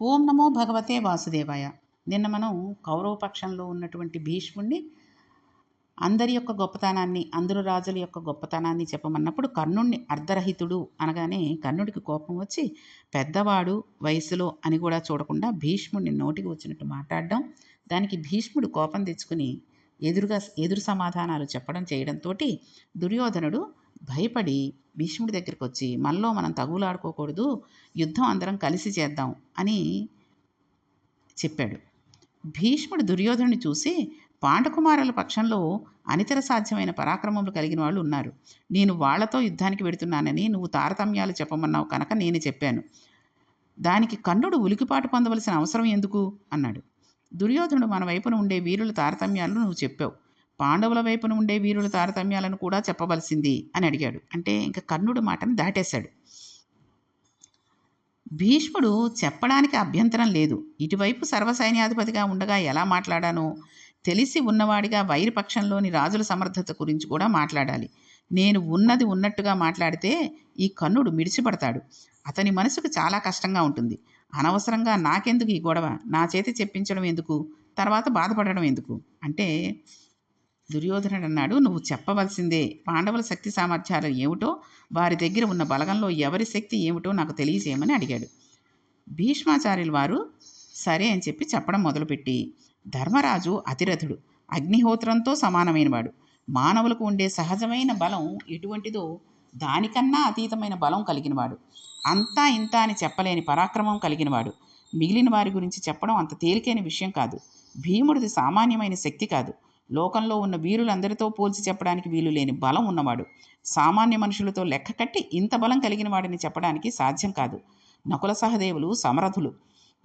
ఓం నమో భగవతే వాసుదేవాయ. నిన్న మనం కౌరవ పక్షంలో ఉన్నటువంటి భీష్ముణ్ణి అందరి యొక్క గొప్పతనాన్ని అందరు రాజుల యొక్క గొప్పతనాన్ని చెప్పమన్నప్పుడు కర్ణుడిని అర్ధరహితుడు అనగానే కర్ణుడికి కోపం వచ్చి పెద్దవాడు వయసులో అని కూడా చూడకుండా భీష్ముడిని నోటికి వచ్చినట్టు మాట్లాడడం దానికి భీష్ముడు కోపం తెచ్చుకుని ఎదురుగా ఎదురు సమాధానాలు చెప్పడం చేయడంతో దుర్యోధనుడు భయపడి భీష్ముడి దగ్గరికి వచ్చి మనలో మనం తగులాడుకోకూడదు యుద్ధం అందరం కలిసి చేద్దాం అని చెప్పాడు. భీష్ముడు దుర్యోధనుని చూసి పాండకుమారుల పక్షంలో అనితర సాధ్యమైన పరాక్రమములు కలిగిన వాళ్ళు ఉన్నారు. నేను వాళ్ళతో యుద్ధానికి వెడుతున్నానని నువ్వు తారతమ్యాలు చెప్పమన్నావు కనుక నేను చెప్పాను. దానికి కన్నుడు ఉలికిపాటు పొందవలసిన అవసరం ఎందుకు అన్నాడు. దుర్యోధనుడు మన వైపున ఉండే వీరుల తారతమ్యాలు నువ్వు చెప్పావు. పాండవుల వైపున ఉండే వీరుల తారతమ్యాలను కూడా చెప్పవలసింది అని అడిగాడు. అంటే ఇంకా కర్ణుడు మాటను దాటేశాడు. భీష్ముడు చెప్పడానికి అభ్యంతరం లేదు. ఇటువైపు సర్వసైన్యాధిపతిగా ఉండగా ఎలా మాట్లాడానో తెలిసి ఉన్నవాడిగా వైరపక్షంలోని రాజుల సమర్థత గురించి కూడా మాట్లాడాలి. నేను ఉన్నది ఉన్నట్టుగా మాట్లాడితే ఈ కన్నుడు మిడిచిపడతాడు. అతని మనసుకు చాలా కష్టంగా ఉంటుంది. అనవసరంగా నాకెందుకు ఈ గొడవ? నా చేతి చెప్పించడం ఎందుకు? తర్వాత బాధపడడం ఎందుకు? అంటే దుర్యోధనుడు అన్నాడు నువ్వు చెప్పవలసిందే పాండవుల శక్తి సామర్థ్యాలు ఏమిటో? వారి దగ్గర ఉన్న బలగంలో ఎవరి శక్తి ఏమిటో నాకు తెలియజేయమని అడిగాడు. భీష్మాచార్యుల వారు సరే అని చెప్పి చెప్పడం మొదలుపెట్టి ధర్మరాజు అతిరథుడు అగ్నిహోత్రంతో సమానమైనవాడు. మానవులకు ఉండే సహజమైన బలం ఎటువంటిదో దానికన్నా అతీతమైన బలం కలిగినవాడు. అంతా ఇంత అని చెప్పలేని పరాక్రమం కలిగినవాడు. మిగిలిన వారి గురించి చెప్పడం అంత తేలికైన విషయం కాదు. భీముడిది సామాన్యమైన శక్తి కాదు. లోకంలో ఉన్న వీరులందరితో పోల్చి చెప్పడానికి వీలు లేని బలం ఉన్నవాడు. సామాన్య మనుషులతో లెక్క కట్టి ఇంత బలం కలిగిన వాడిని చెప్పడానికి సాధ్యం కాదు. నకుల సహదేవులు సమరథులు.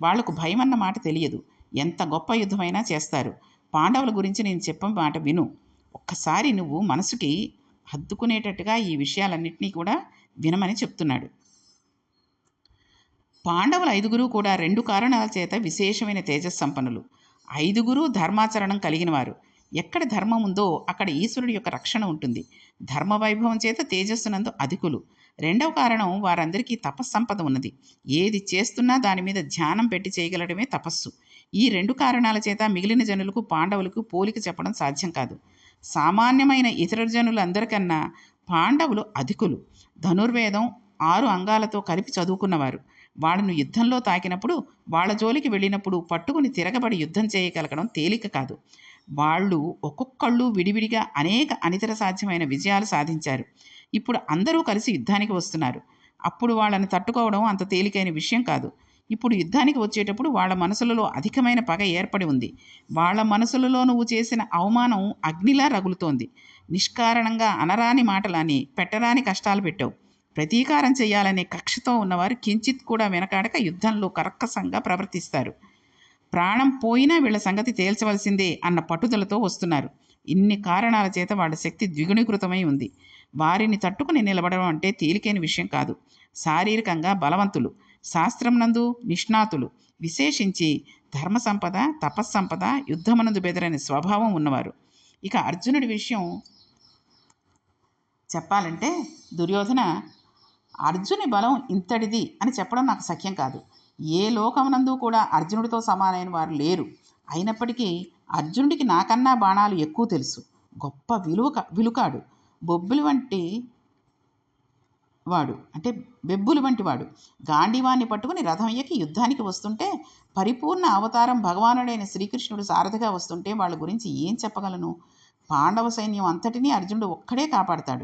వాళ్ళకు భయమన్న మాట తెలియదు. ఎంత గొప్ప యుద్ధమైనా చేస్తారు. పాండవుల గురించి నేను చెప్పే మాట విను. ఒక్కసారి నువ్వు మనసుకి హద్దుకునేటట్టుగా ఈ విషయాలన్నింటినీ కూడా వినమని చెప్తున్నాడు. పాండవుల ఐదుగురు కూడా రెండు కారణాల చేత విశేషమైన తేజస్సంపన్నులు. ఐదుగురు ధర్మాచరణం కలిగినవారు. ఎక్కడ ధర్మం ఉందో అక్కడ ఈశ్వరుడి యొక్క రక్షణ ఉంటుంది. ధర్మ వైభవం చేత తేజస్సునందు అధికులు. రెండవ కారణం వారందరికీ తపస్సంపద ఉన్నది. ఏది చేస్తున్నా దాని మీద ధ్యానం పెట్టి చేయగలడమే తపస్సు. ఈ రెండు కారణాల చేత మిగిలిన జనులకు పాండవులకు పోలిక చెప్పడం సాధ్యం కాదు. సామాన్యమైన ఇతర జనులందరికన్నా పాండవులు అధికులు. ధనుర్వేదం ఆరు అంగాలతో కలిపి చదువుకున్నవారు. వాళ్ళను యుద్ధంలో తాకినప్పుడు వాళ్ళ జోలికి వెళ్ళినప్పుడు పట్టుకుని తిరగబడి యుద్ధం చేయగలగడం తేలిక కాదు. వాళ్ళు ఒక్కొక్కళ్ళు విడివిడిగా అనేక అనితర సాధ్యమైన విజయాలు సాధించారు. ఇప్పుడు అందరూ కలిసి యుద్ధానికి వస్తున్నారు. అప్పుడు వాళ్ళని తట్టుకోవడం అంత తేలికైన విషయం కాదు. ఇప్పుడు యుద్ధానికి వచ్చేటప్పుడు వాళ్ళ మనసులలో అధికమైన పగ ఏర్పడి ఉంది. వాళ్ళ మనసులలో నువ్వు చేసిన అవమానం అగ్నిలా రగులుతోంది. నిష్కారణంగా అనరాని మాటలని పెట్టరాని కష్టాలు పెట్టావు. ప్రతీకారం చేయాలనే కక్షతో ఉన్నవారు కించిత్ కూడా వెనకాడక యుద్ధంలో కర్కసంగా ప్రవర్తిస్తారు. ప్రాణం పోయినా వీళ్ళ సంగతి తేల్చవలసిందే అన్న పట్టుదలతో వస్తున్నారు. ఇన్ని కారణాల చేత వాళ్ళ శక్తి ద్విగుణీకృతమై ఉంది. వారిని తట్టుకుని నిలబడడం అంటే తేలికైన విషయం కాదు. శారీరకంగా బలవంతులు శాస్త్రం నందు నిష్ణాతులు విశేషించి ధర్మ సంపద తపస్సంపద యుద్ధమనందు బెదరని స్వభావం ఉన్నవారు. ఇక అర్జునుడి విషయం చెప్పాలంటే దుర్యోధన అర్జుని బలం ఇంతటిది అని చెప్పడం నాకు సఖ్యం కాదు. ఏ లోకమునందు కూడా అర్జునుడితో సమానమైన వారు లేరు. అయినప్పటికీ అర్జునుడికి నాకన్నా బాణాలు ఎక్కువ తెలుసు. గొప్ప విలువ విలుకాడు. బొబ్బులు వంటి వాడు. అంటే బెబ్బులు వంటి వాడు. గాంధీవాన్ని పట్టుకుని రథం ఎక్కి యుద్ధానికి వస్తుంటే పరిపూర్ణ అవతారం భగవానుడైన శ్రీకృష్ణుడు సారథిగా వస్తుంటే వాళ్ళ గురించి ఏం చెప్పగలను? పాండవ సైన్యం అంతటినీ అర్జునుడు ఒక్కడే కాపాడతాడు.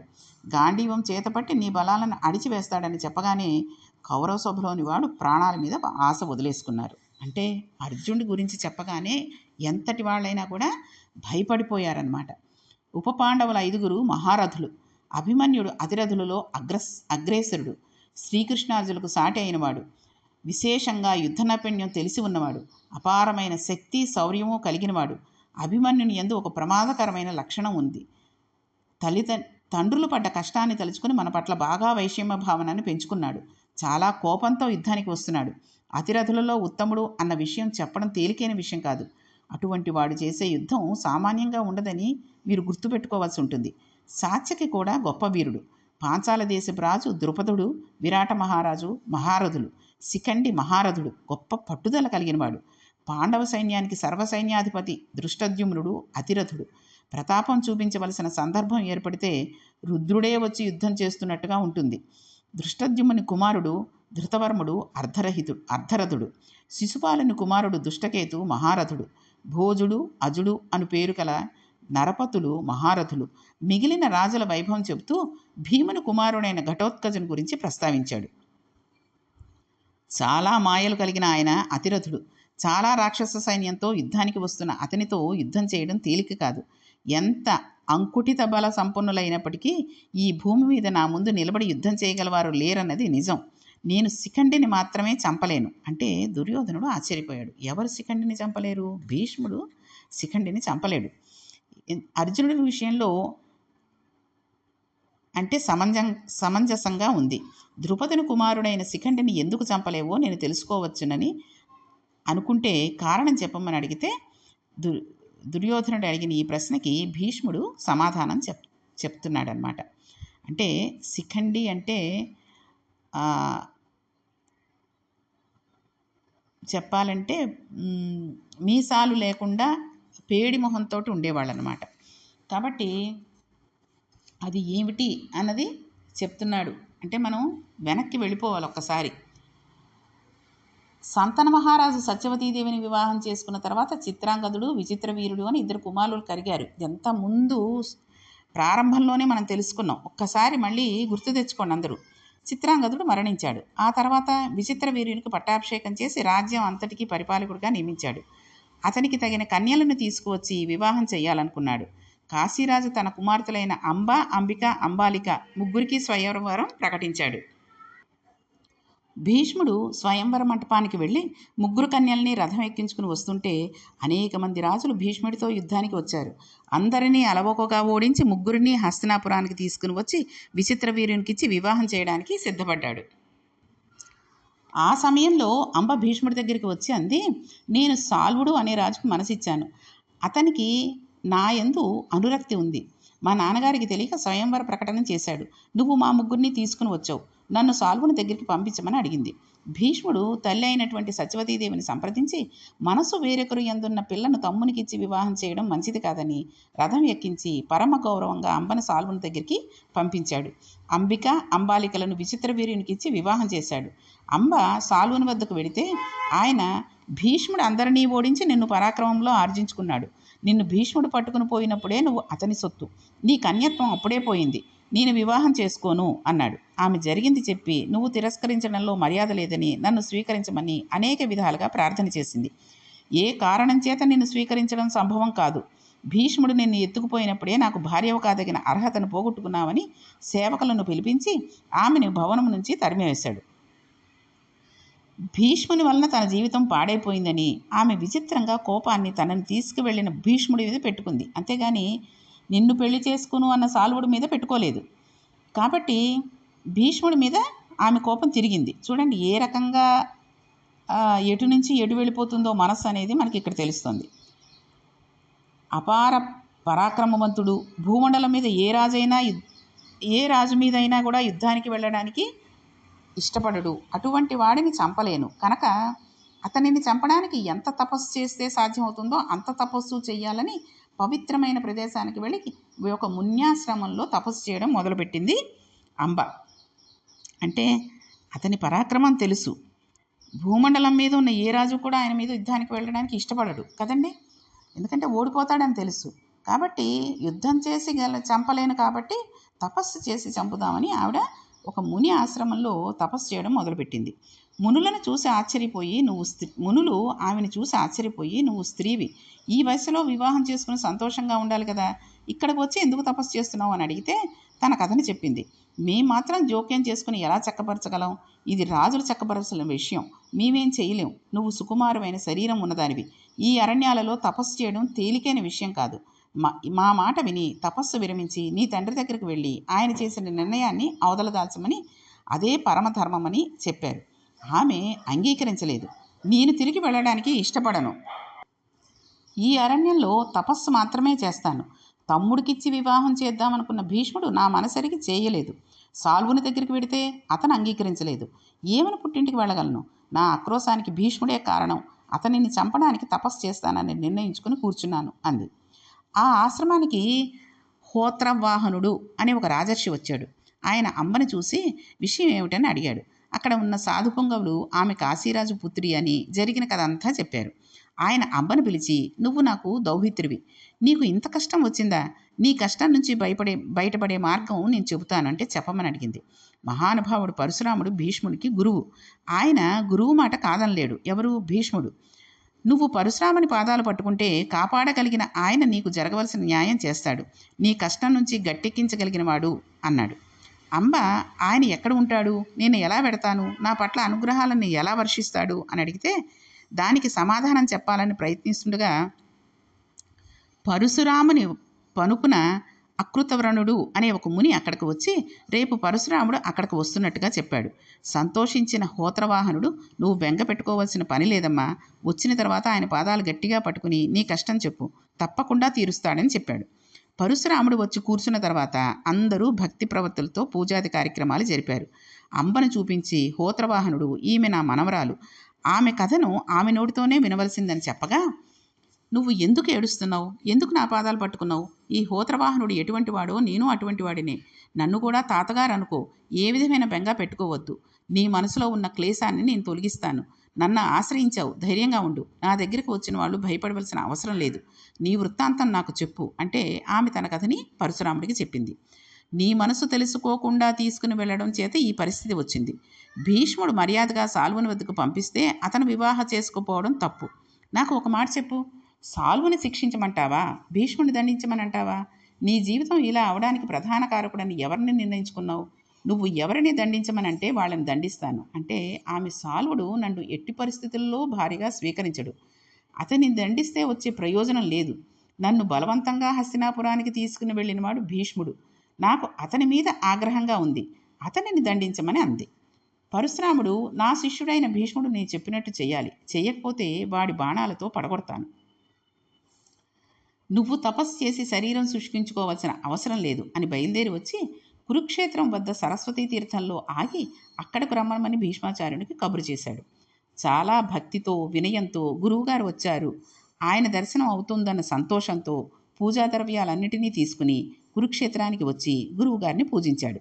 గాంధీవం చేతపట్టి నీ బలాలను అడిచివేస్తాడని చెప్పగానే కౌరవ సభలోని వాడు ప్రాణాల మీద ఆశ వదిలేసుకున్నారు. అంటే అర్జునుడి గురించి చెప్పగానే ఎంతటి వాళ్ళైనా కూడా భయపడిపోయారనమాట ఉప పాండవుల ఐదుగురు మహారథులు అభిమన్యుడు అతిరథులలో అగ్రస్ అగ్రేసరుడు శ్రీకృష్ణార్జులకు సాటి అయినవాడు విశేషంగా యుద్ధ నైపుణ్యం తెలిసి ఉన్నవాడు అపారమైన శక్తి శౌర్యము కలిగినవాడు అభిమన్యుని ఎందు ఒక ప్రమాదకరమైన లక్షణం ఉంది. తల్లిద తండ్రులు పడ్డ కష్టాన్ని తలుచుకుని మన పట్ల బాగా వైషమ్య భావనను పెంచుకున్నాడు. చాలా కోపంతో యుద్ధానికి వస్తున్నాడు. అతిరథులలో ఉత్తముడు అన్న విషయం చెప్పడం తేలికైన విషయం కాదు. అటువంటి వాడు చేసే యుద్ధం సామాన్యంగా ఉండదని మీరు గుర్తుపెట్టుకోవాల్సి ఉంటుంది. సాత్యకి కూడా గొప్ప వీరుడు. పాంచాల దేశపు రాజు ద్రుపదుడు విరాట మహారాజు మహారథులు. శిఖండి మహారథుడు గొప్ప పట్టుదల కలిగినవాడు పాండవ సైన్యానికి సర్వసైన్యాధిపతి దృష్టద్యుమ్నుడు అతిరథుడు. ప్రతాపం చూపించవలసిన సందర్భం ఏర్పడితే రుద్రుడే వచ్చి యుద్ధం చేస్తున్నట్టుగా ఉంటుంది. దృష్టద్యుమ్ని కుమారుడు ధృతవర్ముడు అర్ధరహితుడు అర్ధరథుడు. శిశుపాలుని కుమారుడు దుష్టకేతు మహారథుడు. భోజుడు అజుడు అను పేరు కల నరపతులు మహారథులు. మిగిలిన రాజుల వైభవం చెబుతూ భీముని కుమారుడైన ఘటోత్కజుని గురించి ప్రస్తావించాడు. చాలా మాయలు కలిగిన ఆయన అతిరథుడు. చాలా రాక్షస సైన్యంతో యుద్ధానికి వస్తున్న అతనితో యుద్ధం చేయడం తేలిక కాదు. ఎంత అంకుటిత బల సంపన్నులైనప్పటికీ ఈ భూమి మీద నా ముందు నిలబడి యుద్ధం చేయగలవారు లేరన్నది నిజం. నేను శిఖండిని మాత్రమే చంపలేను. అంటే దుర్యోధనుడు ఆశ్చర్యపోయాడు. ఎవరు శిఖండిని చంపలేరు? భీష్ముడు శిఖండిని చంపలేడు. అర్జునుడి విషయంలో అంటే సమంజం సమంజసంగా ఉంది. ద్రుపదుని కుమారుడైన శిఖండిని ఎందుకు చంపలేవో నేను తెలుసుకోవచ్చునని అనుకుంటే కారణం చెప్పమని అడిగితే దు దుర్యోధనుడు అడిగిన ఈ ప్రశ్నకి భీష్ముడు సమాధానం చెప్ చెప్తున్నాడనమాట అంటే శిఖండి అంటే చెప్పాలంటే మీసాలు లేకుండా పేడి మొహంతో ఉండేవాళ్ళు అనమాట కాబట్టి అది ఏమిటి అన్నది చెప్తున్నాడు. అంటే మనం వెనక్కి వెళ్ళిపోవాలి ఒక్కసారి. సంతన మహారాజు సత్యవతీదేవిని వివాహం చేసుకున్న తర్వాత చిత్రాంగదుడు విచిత్ర వీరుడు అని ఇద్దరు కుమారులు కరిగారు ఇదంతా ముందు ప్రారంభంలోనే మనం తెలుసుకున్నాం. ఒక్కసారి మళ్ళీ గుర్తు తెచ్చుకోండి అందరూ. చిత్రాంగదుడు మరణించాడు. ఆ తర్వాత విచిత్ర వీరునికి పట్టాభిషేకం చేసి రాజ్యం అంతటికీ పరిపాలకుడిగా నియమించాడు. అతనికి తగిన కన్యలను తీసుకువచ్చి వివాహం చేయాలనుకున్నాడు. కాశీరాజు తన కుమార్తెలైన అంబ అంబిక అంబాలిక ముగ్గురికి స్వయంవరం ప్రకటించాడు. భీష్ముడు స్వయంవర మంటపానికి వెళ్ళి ముగ్గురు కన్యల్ని రథం ఎక్కించుకుని వస్తుంటే అనేక మంది రాజులు భీష్ముడితో యుద్ధానికి వచ్చారు. అందరినీ అలవోకగా ఓడించి ముగ్గురిని హస్తినాపురానికి తీసుకుని వచ్చి విచిత్ర వీరునికిచ్చి వివాహం చేయడానికి సిద్ధపడ్డాడు. ఆ సమయంలో అంబ భీష్ముడి దగ్గరికి వచ్చి అంది నేను సాల్వుడు అనే రాజుకు మనసిచ్చాను. అతనికి నా యందు అనురక్తి ఉంది. మా నాన్నగారికి తెలియక స్వయంవర ప్రకటన చేశాడు. నువ్వు మా ముగ్గురిని తీసుకుని వచ్చావు. నన్ను సాల్వుని దగ్గరికి పంపించమని అడిగింది. భీష్ముడు తల్లి అయినటువంటి సత్యవతీదేవిని సంప్రదించి మనసు వేరొకరు ఎందున్న పిల్లను తమ్మునికిచ్చి వివాహం చేయడం మంచిది కాదని రథం ఎక్కించి పరమ గౌరవంగా అంబను సాల్వుని దగ్గరికి పంపించాడు. అంబిక అంబాలికలను విచిత్ర వీరునికిచ్చి వివాహం చేశాడు. అంబ సాల్వుని వద్దకు వెడితే ఆయన భీష్ముడు అందరినీ ఓడించి నిన్ను పరాక్రమంలో ఆర్జించుకున్నాడు. నిన్ను భీష్ముడు పట్టుకుని పోయినప్పుడే నువ్వు అతని సొత్తు. నీ కన్యత్వం అప్పుడే పోయింది. నేను వివాహం చేసుకోను అన్నాడు. ఆమె జరిగింది చెప్పి నువ్వు తిరస్కరించడంలో మర్యాద లేదని నన్ను స్వీకరించమని అనేక విధాలుగా ప్రార్థన చేసింది. ఏ కారణం చేత నిన్ను స్వీకరించడం సంభవం కాదు. భీష్ముడు నిన్ను ఎత్తుకుపోయినప్పుడే నాకు భార్యవ కాదగిన అర్హతను పోగొట్టుకున్నావని సేవకులను పిలిపించి ఆమెను భవనం నుంచి తరిమివేశాడు భీష్ముని వలన తన జీవితం పాడైపోయిందని ఆమె విచిత్రంగా కోపాన్ని తనని తీసుకువెళ్ళిన భీష్ముడి మీద పెట్టుకుంది. అంతేగాని నిన్ను పెళ్ళి చేసుకును అన్న సాల్వుడి మీద పెట్టుకోలేదు. కాబట్టి భీష్ముడి మీద ఆమె కోపం తిరిగింది. చూడండి ఏ రకంగా ఎటు నుంచి ఎటు వెళ్ళిపోతుందో మనస్సు అనేది మనకి ఇక్కడ తెలుస్తుంది. అపార పరాక్రమవంతుడు భూమండలం మీద ఏ రాజైనా యుద్- ఏ రాజు మీదైనా కూడా యుద్ధానికి వెళ్ళడానికి ఇష్టపడడు. అటువంటి వాడిని చంపలేను. కనుక అతనిని చంపడానికి ఎంత తపస్సు చేస్తే సాధ్యమవుతుందో అంత తపస్సు చేయాలని పవిత్రమైన ప్రదేశానికి వెళ్ళి ఒక మున్యాశ్రమంలో తపస్సు చేయడం మొదలుపెట్టింది అంబ. అంటే అతని పరాక్రమం తెలుసు. భూమండలం మీద ఉన్న ఏ రాజు కూడా ఆయన మీద యుద్ధానికి వెళ్ళడానికి ఇష్టపడడు కదండి? ఎందుకంటే ఓడిపోతాడని తెలుసు. కాబట్టి యుద్ధం చేసి గల చంపలేను కాబట్టి తపస్సు చేసి చంపుదామని ఆవిడ ఒక ముని ఆశ్రమంలో తపస్సు చేయడం మొదలుపెట్టింది. మునులను చూసి ఆశ్చర్యపోయి నువ్వు స్త్రీ మునులు ఆమెను చూసి ఆశ్చర్యపోయి నువ్వు స్త్రీవి. ఈ వయసులో వివాహం చేసుకుని సంతోషంగా ఉండాలి కదా. ఇక్కడికి వచ్చి ఎందుకు తపస్సు చేస్తున్నావు? అని అడిగితే తన కథని చెప్పింది. మేము మాత్రం జోక్యం చేసుకుని ఎలా చక్కపరచగలం? ఇది రాజులు చక్కపరచాల్సిన విషయం. మేమేం చేయలేం. నువ్వు సుకుమారమైన శరీరం ఉన్నదానివి. ఈ అరణ్యాలలో తపస్సు చేయడం తేలికైన విషయం కాదు. మా మాట విని తపస్సు విరమించి నీ తండ్రి దగ్గరికి వెళ్ళి ఆయన చేసిన నిర్ణయాన్ని అవదలదాల్చమని అదే పరమధర్మమని చెప్పారు. ఆమె అంగీకరించలేదు. నేను తిరిగి వెళ్ళడానికి ఇష్టపడను. ఈ అరణ్యంలో తపస్సు మాత్రమే చేస్తాను. తమ్ముడికిచ్చి వివాహం చేద్దామనుకున్న భీష్ముడు నా మనసరికి చేయలేదు. సాల్వుని దగ్గరికి వెడితే అతను అంగీకరించలేదు. ఏమని పుట్టింటికి వెళ్ళగలను? నా ఆక్రోశానికి భీష్ముడే కారణం. అతనిని చంపడానికి తపస్సు చేస్తానని నిర్ణయించుకుని కూర్చున్నాను అంది. ఆ ఆశ్రమానికి హోత్రవాహనుడు అనే ఒక రాజర్షి వచ్చాడు. ఆయన అమ్మని చూసి విషయం ఏమిటని అడిగాడు. అక్కడ ఉన్న సాధు పొంగవులు ఆమె కాశీరాజు పుత్రి అని జరిగిన కథ అంతా చెప్పారు. ఆయన అమ్మను పిలిచి నువ్వు నాకు దౌహిత్రివి. నీకు ఇంత కష్టం వచ్చిందా? నీ కష్టం నుంచి భయపడే బయటపడే మార్గం నేను చెబుతానంటే చెప్పమని అడిగింది. మహానుభావుడు పరశురాముడు భీష్ముడికి గురువు. ఆయన గురువు మాట కాదనలేడు. ఎవరు? భీష్ముడు. నువ్వు పరశురాముని పాదాలు పట్టుకుంటే కాపాడగలిగిన ఆయన నీకు జరగవలసిన న్యాయం చేస్తాడు. నీ కష్టం నుంచి గట్టెక్కించగలిగిన వాడు అన్నాడు. అంబ ఆయన ఎక్కడ ఉంటాడు? నేను ఎలా పెడతాను నా పట్ల అనుగ్రహాలను ఎలా వర్షిస్తాడు? అని అడిగితే దానికి సమాధానం చెప్పాలని ప్రయత్నిస్తుండగా పరశురాముని పనుపున అకృతవ్రణుడు అనే ఒక ముని అక్కడికి వచ్చి రేపు పరశురాముడు అక్కడికి వస్తున్నట్టుగా చెప్పాడు. సంతోషించిన హోత్రవాహనుడు నువ్వు బెంగ పెట్టుకోవాల్సిన పని లేదమ్మా. వచ్చిన తర్వాత ఆయన పాదాలు గట్టిగా పట్టుకుని నీ కష్టం చెప్పు. తప్పకుండా తీరుస్తాడని చెప్పాడు. పరశురాముడు వచ్చి కూర్చున్న తర్వాత అందరూ భక్తి ప్రవర్తులతో పూజాది కార్యక్రమాలు జరిపారు. అంబను చూపించి హోత్రవాహనుడు ఈమె నా మనవరాలు. ఆమె కథను ఆమె నోటితోనే వినవలసిందని చెప్పగా నువ్వు ఎందుకు ఏడుస్తున్నావు? ఎందుకు నా పాదాలు పట్టుకున్నావు? ఈ హోత్రవాహనుడు ఎటువంటి వాడో నేను అటువంటి వాడినే. నన్ను కూడా తాతగారు అనుకో. ఏ విధమైన బెంగ పెట్టుకోవద్దు. నీ మనసులో ఉన్న క్లేశాన్ని నేను తొలగిస్తాను. నన్ను ఆశ్రయించావు. ధైర్యంగా ఉండు. నా దగ్గరికి వచ్చిన వాళ్ళు భయపడవలసిన అవసరం లేదు. నీ వృత్తాంతం నాకు చెప్పు అంటే ఆమె తన కథని పరశురాముడికి చెప్పింది. నీ మనసు తెలుసుకోకుండా తీసుకుని వెళ్ళడం చేత ఈ పరిస్థితి వచ్చింది. భీష్ముడు మర్యాదగా సాల్వుని వద్దకు పంపిస్తే అతను వివాహ చేసుకోపోవడం తప్పు. నాకు ఒక మాట చెప్పు. సాల్వుని శిక్షించమంటావా? భీష్ముని దండించమనంటావా? నీ జీవితం ఇలా అవడానికి ప్రధాన కారకుడని ఎవరిని నిర్ణయించుకున్నావు? నువ్వు ఎవరిని దండించమనంటే వాళ్ళని దండిస్తాను. అంటే ఆమె సాల్వుడు నన్ను ఎట్టి పరిస్థితుల్లో భారీగా స్వీకరించడు. అతన్ని దండిస్తే వచ్చే ప్రయోజనం లేదు. నన్ను బలవంతంగా హస్తినాపురానికి తీసుకుని వెళ్ళినవాడు భీష్ముడు. నాకు అతని మీద ఆగ్రహంగా ఉంది. అతనిని దండించమని అంది. పరశురాముడు నా శిష్యుడైన భీష్ముడు నేను చెప్పినట్టు చేయాలి. చేయకపోతే వాడి బాణాలతో పడగొడతాను. నువ్వు తపస్సు చేసి శరీరం శుష్కించుకోవాల్సిన అవసరం లేదు అని బయలుదేరి వచ్చి కురుక్షేత్రం వద్ద సరస్వతీ తీర్థంలో ఆగి అక్కడకు రమ్మని భీష్మాచార్యునికి కబురు చేశాడు. చాలా భక్తితో వినయంతో గురువుగారు వచ్చారు. ఆయన దర్శనం అవుతుందన్న సంతోషంతో పూజా ద్రవ్యాలన్నిటినీ తీసుకుని కురుక్షేత్రానికి వచ్చి గురువుగారిని పూజించాడు.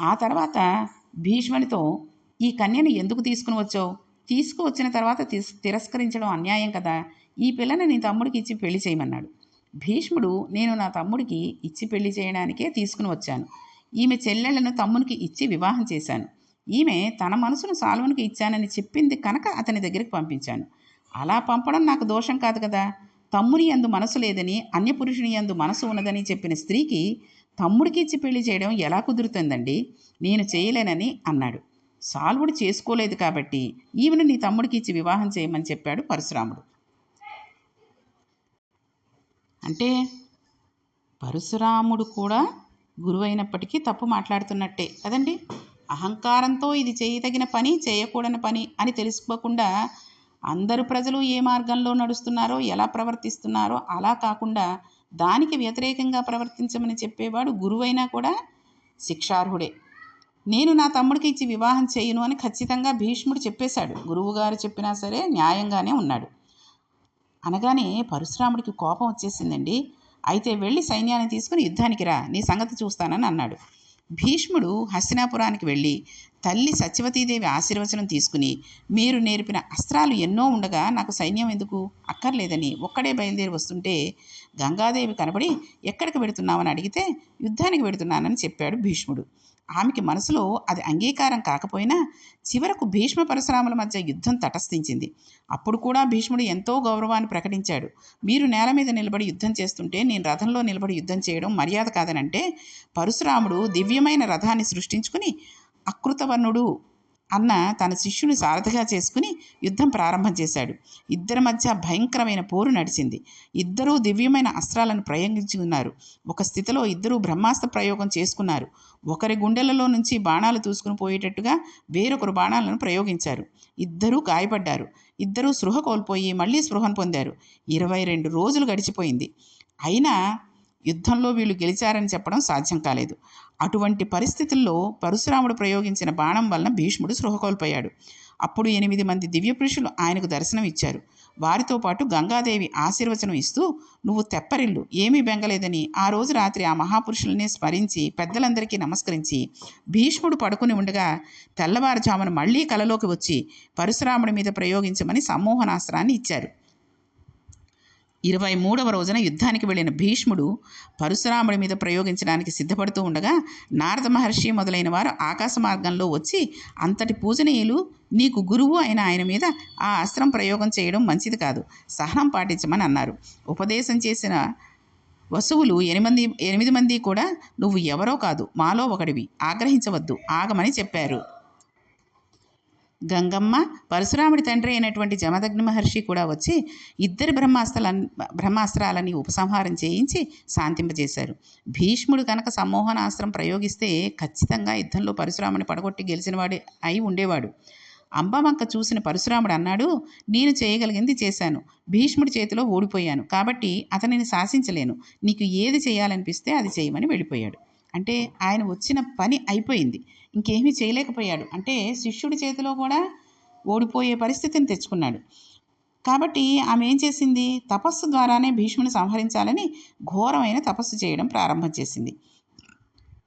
ఆ తర్వాత భీష్మునితో ఈ కన్యను ఎందుకు తీసుకుని వచ్చావు? తీసుకువచ్చిన తర్వాత తిస్ తిరస్కరించడం అన్యాయం కదా. ఈ పిల్లని నీ తమ్ముడికి ఇచ్చి పెళ్ళి చేయమన్నాడు. భీష్ముడు నేను నా తమ్ముడికి ఇచ్చి పెళ్ళి చేయడానికే తీసుకుని వచ్చాను. ఈమె చెల్లెళ్ళను తమ్మునికి ఇచ్చి వివాహం చేశాను. ఈమె తన మనసును సాల్వనికి ఇచ్చానని చెప్పింది కనుక అతని దగ్గరికి పంపించాను. అలా పంపడం నాకు దోషం కాదు కదా. తమ్ముని యందు మనసు లేదని అన్యపురుషుని యందు మనసు ఉన్నదని చెప్పిన స్త్రీకి తమ్ముడికి ఇచ్చి పెళ్ళి చేయడం ఎలా కుదురుతుందండి? నేను చేయలేనని అన్నాడు. సాల్వుడు చేసుకోలేదు కాబట్టి ఈమెను నీ తమ్ముడికి ఇచ్చి వివాహం చేయమని చెప్పాడు పరశురాముడు. అంటే పరశురాముడు కూడా గురువైనప్పటికీ తప్పు మాట్లాడుతున్నట్టే. కదండి అహంకారంతో ఇది చేయదగిన పని చేయకూడని పని అని తెలుసుకోకుండా అందరు ప్రజలు ఏ మార్గంలో నడుస్తున్నారో ఎలా ప్రవర్తిస్తున్నారో అలా కాకుండా దానికి వ్యతిరేకంగా ప్రవర్తించమని చెప్పేవాడు గురువైనా కూడా శిక్షార్హుడే. నేను నా తమ్ముడికి ఇచ్చి వివాహం చేయను అని ఖచ్చితంగా భీష్ముడు చెప్పేశాడు. గురువుగారు చెప్పినా సరే న్యాయంగానే ఉన్నాడు. అనగానే పరశురాముడికి కోపం వచ్చేసిందండి. అయితే వెళ్ళి సైన్యాన్ని తీసుకుని యుద్ధానికి రా నీ సంగతి చూస్తానని అన్నాడు. భీష్ముడు హస్తినాపురానికి వెళ్ళి తల్లి సత్యవతీదేవి ఆశీర్వచనం తీసుకుని మీరు నేర్పిన అస్త్రాలు ఎన్నో ఉండగా నాకు సైన్యం ఎందుకు? అక్కర్లేదని ఒక్కడే బయలుదేరి వస్తుంటే గంగాదేవి కనబడి ఎక్కడికి వెడుతున్నామని అడిగితే యుద్ధానికి వెడుతున్నానని చెప్పాడు భీష్ముడు. ఆమెకి మనసులో అది అంగీకారం కాకపోయినా చివరకు భీష్మ పరశురాముల మధ్య యుద్ధం తటస్థించింది. అప్పుడు కూడా భీష్ముడు ఎంతో గౌరవాన్ని ప్రకటించాడు. మీరు నేల మీద నిలబడి యుద్ధం చేస్తుంటే నేను రథంలో నిలబడి యుద్ధం చేయడం మర్యాద కాదనంటే పరశురాముడు దివ్యమైన రథాన్ని సృష్టించుకుని అకృతవర్ణుడు అన్న తన శిష్యుని సారథిగా చేసుకుని యుద్ధం ప్రారంభం చేశాడు. ఇద్దరి మధ్య భయంకరమైన పోరు నడిచింది. ఇద్దరూ దివ్యమైన అస్త్రాలను ప్రయోగించుకున్నారు ఒక స్థితిలో ఇద్దరూ బ్రహ్మాస్త్ర ప్రయోగం చేసుకున్నారు. ఒకరి గుండెలలో నుంచి బాణాలు దూసుకుని పోయేటట్టుగా వేరొకరు బాణాలను ప్రయోగించారు. ఇద్దరూ గాయపడ్డారు. ఇద్దరూ స్పృహ కోల్పోయి మళ్ళీ స్పృహను పొందారు. ఇరవై రెండు రోజులు గడిచిపోయింది. అయినా యుద్ధంలో వీళ్ళు గెలిచారని చెప్పడం సాధ్యం కాలేదు. అటువంటి పరిస్థితుల్లో పరశురాముడు ప్రయోగించిన బాణం వలన భీష్ముడు సృహ కోల్పోయాడు. అప్పుడు ఎనిమిది మంది దివ్యపురుషులు ఆయనకు దర్శనం ఇచ్చారు. వారితో పాటు గంగాదేవి ఆశీర్వచనం ఇస్తూ నువ్వు తెప్పరిల్లు ఏమీ బెంగలేదని ఆ రోజు రాత్రి ఆ మహాపురుషులనే స్మరించి పెద్దలందరికీ నమస్కరించి భీష్ముడు పడుకుని ఉండగా తెల్లవారుజామున మళ్ళీ కలలోకి వచ్చి పరశురాముడి మీద ప్రయోగించమని సమ్మోహనాస్త్రాన్ని ఇచ్చారు. ఇరవై మూడవ రోజున యుద్ధానికి వెళ్ళిన భీష్ముడు పరశురాముడి మీద ప్రయోగించడానికి సిద్ధపడుతూ ఉండగా నారద మహర్షి మొదలైన వారు ఆకాశ మార్గంలో వచ్చి అంతటి పూజనీయులు నీకు గురువు అయిన ఆయన మీద ఆ అస్త్రం ప్రయోగం చేయడం మంచిది కాదు సహనం పాటించమని అన్నారు. ఉపదేశం చేసిన వసువులు ఎనిమిది ఎనిమిది మంది కూడా నువ్వు ఎవరో కాదు మాలో ఒకడివి ఆగ్రహించవద్దు ఆగమని చెప్పారు. గంగమ్మ పరశురాముడి తండ్రి అయినటువంటి జమదగ్ని మహర్షి కూడా వచ్చి ఇద్దరి బ్రహ్మాస్త్రాల బ్రహ్మాస్త్రాలని ఉపసంహారం చేయించి శాంతింపజేశారు. భీష్ముడు కనుక సమ్మోహనాస్త్రం ప్రయోగిస్తే ఖచ్చితంగా యుద్ధంలో పరశురాముని పడగొట్టి గెలిచినవాడే అయి ఉండేవాడు. అంబవంక చూసిన పరశురాముడు అన్నాడు నేను చేయగలిగింది చేశాను. భీష్ముడి చేతిలో ఓడిపోయాను. కాబట్టి అతనిని శాసించలేను. నీకు ఏది చేయాలనిపిస్తే అది చేయమని వెళ్ళిపోయాడు. అంటే ఆయన వచ్చిన పని అయిపోయింది. ఇంకేమీ చేయలేకపోయాడు. అంటే శిష్యుడి చేతిలో కూడా ఓడిపోయే పరిస్థితిని తెచ్చుకున్నాడు. కాబట్టి ఆమె ఏం చేసింది? తపస్సు ద్వారానే భీష్ముని సంహరించాలని ఘోరమైన తపస్సు చేయడం ప్రారంభం చేసింది.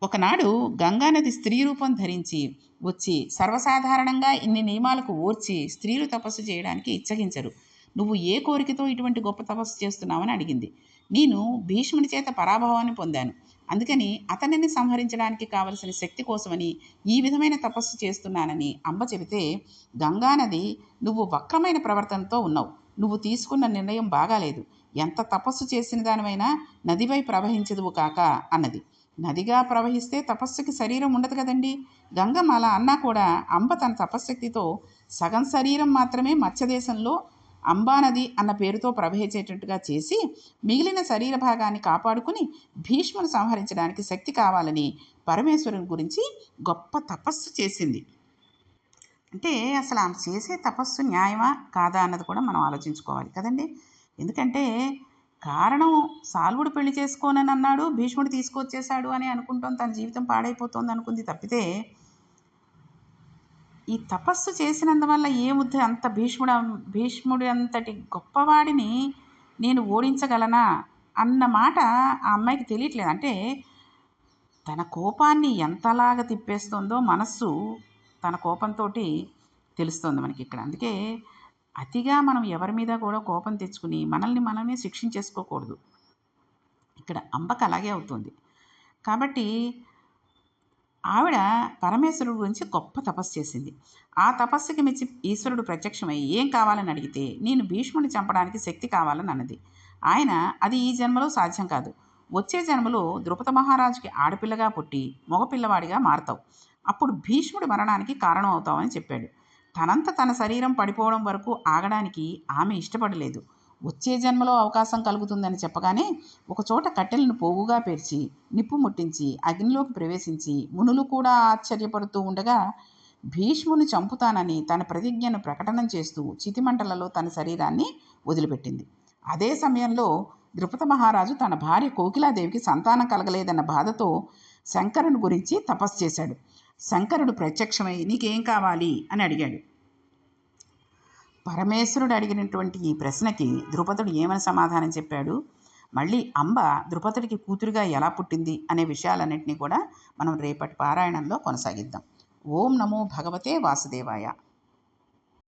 ఒకనాడు గంగానది స్త్రీ రూపం ధరించి వచ్చి సర్వసాధారణంగా ఇన్ని నియమాలకు ఓర్చి స్త్రీలు తపస్సు చేయడానికి ఇచ్చగించరు. నువ్వు ఏ కోరికతో ఇటువంటి గొప్ప తపస్సు చేస్తున్నావని అడిగింది. నేను భీష్ముని చేత పరాభవాన్ని పొందాను. అందుకని అతనిని సంహరించడానికి కావలసిన శక్తి కోసమని ఈ విధమైన తపస్సు చేస్తున్నానని అంబ చెబితే గంగానది నువ్వు వక్రమైన ప్రవర్తనతో ఉన్నావు. నువ్వు తీసుకున్న నిర్ణయం బాగాలేదు. ఎంత తపస్సు చేసిన దానివైనా నదిపై ప్రవహించదువు కాక అన్నది. నదిగా ప్రవహిస్తే తపస్సుకి శరీరం ఉండదు కదండి. గంగమ్మ అలా అన్నా కూడా అంబ తన తపశ్శక్తితో సగం శరీరం మాత్రమే మత్స్యదేశంలో అంబానది అన్న పేరుతో ప్రవహించేటట్టుగా చేసి మిగిలిన శరీర భాగాన్ని కాపాడుకుని భీష్మును సంహరించడానికి శక్తి కావాలని పరమేశ్వరుని గురించి గొప్ప తపస్సు చేసింది. అంటే అసలు ఆమె చేసే తపస్సు న్యాయమా కాదా అన్నది కూడా మనం ఆలోచించుకోవాలి కదండి. ఎందుకంటే కారణం సాల్వుడు పెళ్ళి చేసుకోనని అన్నాడు భీష్ముడు తీసుకొచ్చేశాడు అని అనుకుంటాం తన జీవితం పాడైపోతుంది అనుకుంది తప్పితే ఈ తపస్సు చేసినందువల్ల ముద్ద అంత భీష్ముడు భీష్ముడి అంతటి గొప్పవాడిని నేను ఓడించగలనా అన్న మాట ఆ అమ్మాయికి తెలియట్లేదు. అంటే తన కోపాన్ని ఎంతలాగా తిప్పేస్తుందో మనస్సు తన కోపంతో తెలుస్తుంది మనకి ఇక్కడ. అందుకే అతిగా మనం ఎవరి మీద కూడా కోపం తెచ్చుకుని మనల్ని మనమే శిక్షించేసుకోకూడదు. ఇక్కడ అంబకు అలాగే అవుతుంది. కాబట్టి ఆవిడ పరమేశ్వరుడు గురించి గొప్ప తపస్సు చేసింది. ఆ తపస్సుకి మెచ్చి ఈశ్వరుడు ప్రత్యక్షమై ఏం కావాలని అడిగితే నేను భీష్ముని చంపడానికి శక్తి కావాలని అన్నది. ఆయన అది ఈ జన్మలో సాధ్యం కాదు. వచ్చే జన్మలో ద్రుపద మహారాజుకి ఆడపిల్లగా పుట్టి మగపిల్లవాడిగా మారతావు. అప్పుడు భీష్ముడి మరణానికి కారణం అవుతావని చెప్పాడు. తనంత తన శరీరం పడిపోవడం వరకు ఆగడానికి ఆమె ఇష్టపడలేదు. వచ్చే జన్మలో అవకాశం కలుగుతుందని చెప్పగానే ఒకచోట కట్టెలను పోగుగా పేర్చి నిప్పు ముట్టించి అగ్నిలోకి ప్రవేశించి మునులు కూడా ఆశ్చర్యపడుతూ ఉండగా భీష్ముని చంపుతానని తన ప్రతిజ్ఞను ప్రకటన చేస్తూ చితిమంటలలో తన శరీరాన్ని వదిలిపెట్టింది. అదే సమయంలో ద్రుపద మహారాజు తన భార్య కోకిలాదేవికి సంతానం కలగలేదన్న బాధతో శంకరుని గురించి తపస్సు చేశాడు. శంకరుడు ప్రత్యక్షమై నీకేం కావాలి? అని అడిగాడు. పరమేశ్వరుడు అడిగినటువంటి ఈ ప్రశ్నకి ద్రుపదుడు ఏమని సమాధానం చెప్పాడు? మళ్ళీ అంబ ద్రుపదుడికి కూతురుగా ఎలా పుట్టింది అనే విషయాలన్నింటినీ కూడా మనం రేపటి పారాయణంలో కొనసాగిద్దాం. ఓం నమో భగవతే వాసుదేవాయ.